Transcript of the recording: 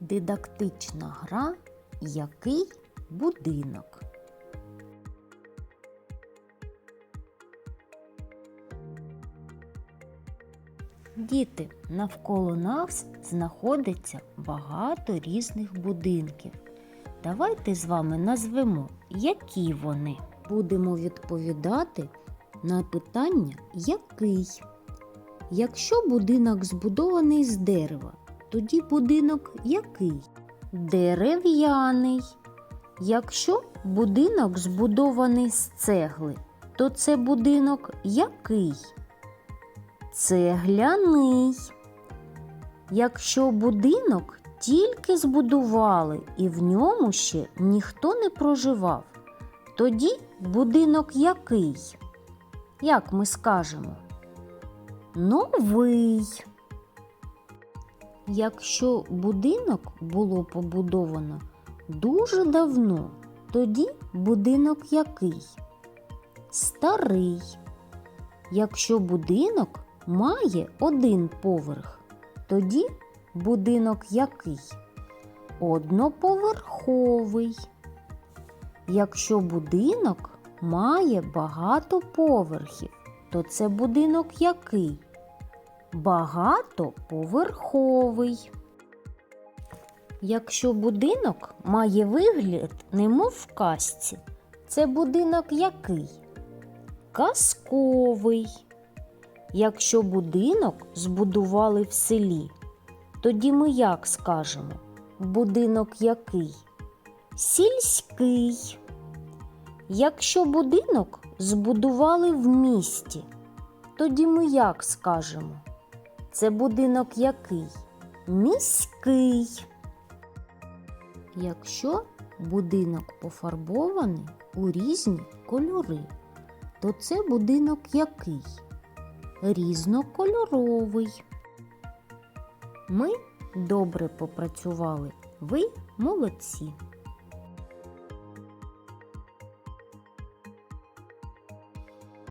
Дидактична гра Який будинок? Діти, навколо нас знаходиться багато різних будинків. Давайте з вами назвемо, які вони. Будемо відповідати на питання який. Якщо будинок збудований з дерева, тоді будинок який? Дерев'яний. Якщо будинок збудований з цегли, то це будинок який? Цегляний. Якщо будинок тільки збудували і в ньому ще ніхто не проживав, тоді будинок який? Як ми скажемо? Новий. Якщо будинок було побудовано дуже давно, тоді будинок який? Старий. Якщо будинок має один поверх, тоді будинок який? Одноповерховий. Якщо будинок має багато поверхів, то це будинок який? Багатоповерховий. Якщо будинок має вигляд, немов в казці, це будинок який? Казковий. Якщо будинок збудували в селі, тоді ми як скажемо? Будинок який? Сільський. Якщо будинок збудували в місті, тоді ми як скажемо? Це будинок який? Міський. Якщо будинок пофарбований у різні кольори, то це будинок який? Різнокольоровий. Ми добре попрацювали. Ви молодці.